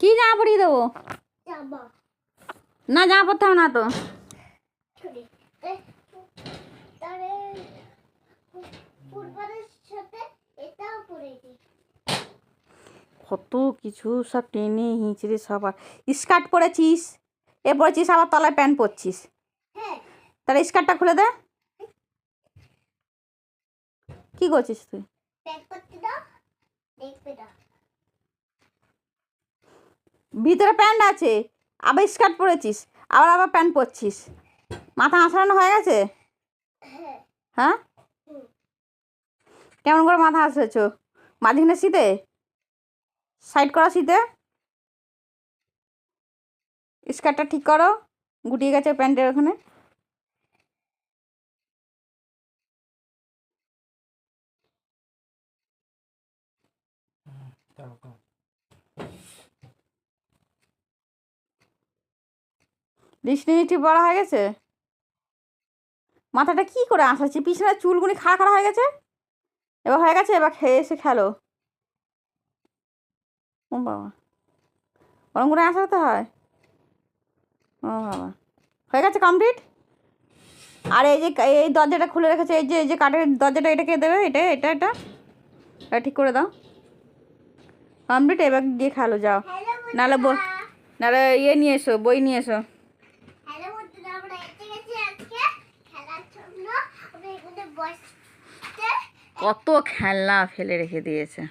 কি জামা পরিয়ে দেবো? না জামা পরতে হবে না তো। কত কিছু সব টেনে হিঁচড়ে সব আর স্কার্ট পরেছিস এ পরেছিস আবার তলায় প্যান্ট পরছিস। হ্যাঁ। তাহলে স্কার্টটা খুলে দে। কি করছিস তুই? দেখবে দাও। ভিতরে প্যান্ট আছে, আবার স্কার্ট পরেছিস, আবার আবার প্যান্ট পরছিস। মাথা আঁচড়ানো হয়ে গেছে? হ্যাঁ? কেমন করে মাথা আঁচড়েছ? মাঝখানে শীতে? সাইড করা শীতে? স্কার্টটা ঠিক করো, গুটিয়ে গেছে প্যান্টের ওখানে। দৃষ্টি মিষ্টি বড় হয়ে গেছে? মাথাটা কি করে আসাচ্ছি পিছনে চুলগুলি খাড়া খাড়া হয়ে গেছে? এবার হয়ে গেছে? এবার খেয়ে এসে খেলো। ও বাবা। ওরম করে আসাতে হয়? ও বাবা। হয়ে গেছে কমপ্লিট আর এই যে এই দরজাটা খুলে রেখেছে এই যে এই যে কাঠের দরজাটা এটা কে দেবে? এটা এটা এটা? এটা ঠিক করে দাও। কমপ্লিট এবার গিয়ে খেলো যাও। নাহলে বই নাহলে ইয়ে নিয়ে এসো বই নিয়ে এসো। কত খেলনা ফেলে রেখে দিয়েছে।